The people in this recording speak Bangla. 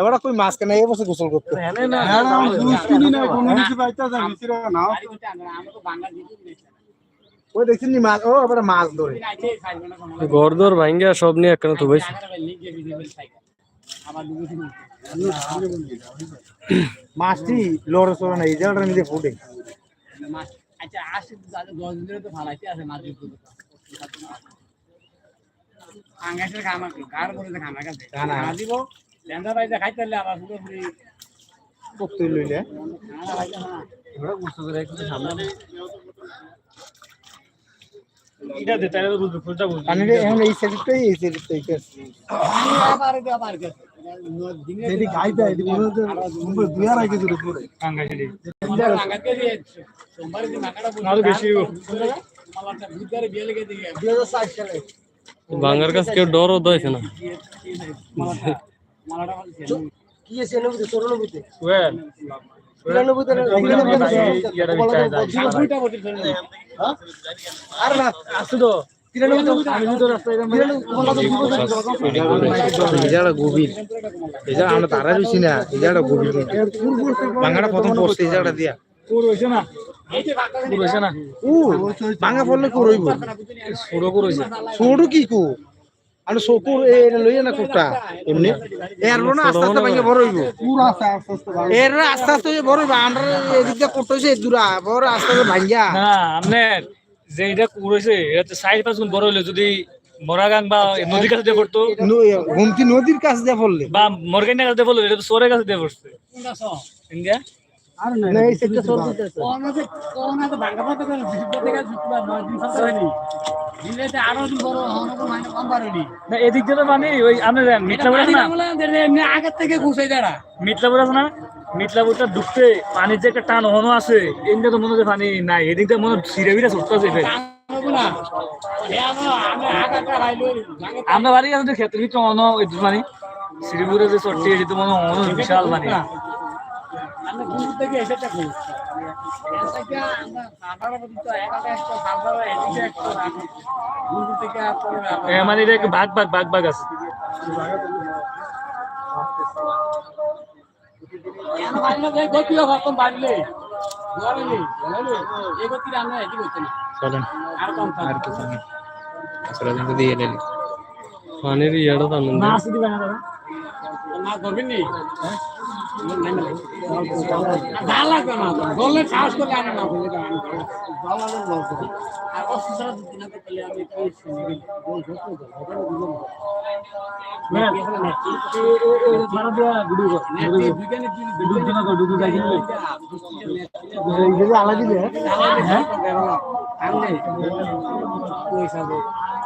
এবার কই মাছ কেন এই বছর গোসল করতে? ওই দেখছেন নি মাছ? ও এবার মাছ ধরে। গরদর ভাঙ্গা সব নিয়ে একখানে তো বেশ মাছটি লড়ে চড়ে না এই জায়গাটা নিজে ফুটে। আচ্ছা আসে দশ দিনে তো ভালাইতে আছে মাছ আঙ্গাসের খামা কার বলে খামা কাছে খানা। খানা দিব? লেন্দা বাইতে খাইতে হলে আবার পুরোপুরি পক্তি লইলে খানা বাইতে না এটা দে তাহলে বুঝবে ফুলটা বুঝবে পানি এখন এই সাইডটাই এই সাইডটাই আবার এটা আবার গেছে দিনে গাইতে এদি মনে হচ্ছে মুম্বাই দুই আর আগে জুড়ে পড়ে আঙ্গাতে দিয়ে সোমবার দিন মাকাটা বলে আরও বেশি মালাটা বুধবারে বিয়ে লেগে দিয়ে দুই হাজার ষাট সালে ভাঙ্গার কাছে কেউ ডরও দইছে না মালাটা মালাটা বলছে কি আছে নবুতে চৌরানব্বইতে? বটিল ফেলে আর না। আসো তো আমরা তারা রইছি না। এই গভীর বাংলাটা প্রথম পড়ছে এই দিয়া। না? পুর হইছে না? ও বাংলা পড়লে কো রইব ছোট পুর ছোট কি কো? আমি শকুর এটা লইয়া না কুটা এমনি। এর না আস্তে আস্তে ভাঙে বড় হইব। পুরো আস্তে আস্তে এর আস্তে আস্তে বড় হইব। আমরা এদিক দিয়ে করতে হইছে দূরা বড় আস্তে আস্তে ভাঙ্গা না আপনার যে এটা কুর হইছে এটা চার পাঁচ গুণ বড় হইলে যদি মরাগাং বা নদীর কাছে দিয়ে পড়তো হুমকি নদীর কাছে দিয়ে পড়লে বা মরগানের কাছে দিয়ে পড়ল এটা তো সোরের কাছে দিয়ে পড়ছে ইন্ডিয়া না আরও দিন না এদিক দিয়ে তো মানে ওই আপনি মিটলাপুর আছে না? আগের থেকে মিটলাপুর আছে না? মিটলাপুরটা ঢুকতে পানির যে একটা টান হনো আছে এদিকে তো মনে হচ্ছে পানি নাই এদিক দিয়ে মনে হয় এ আমরা আমরা আগাটা রাইলো বাড়ি আছে ক্ষেত্রে ভিতরে অন ওই পানি শ্রীপুরে যে চট্টি এটি তো মনে হয় বিশাল পানি থেকে আমরা এটা একটু ভাগ ভাগ ভাগ ভাগ আছে। পানির ইয়াটা না ধরবেন নি ভালো লাগবে না বললে সাহস করলে আনে না বললে আর অসুস্থ দিন আগে পেলে আমি বল আলাদা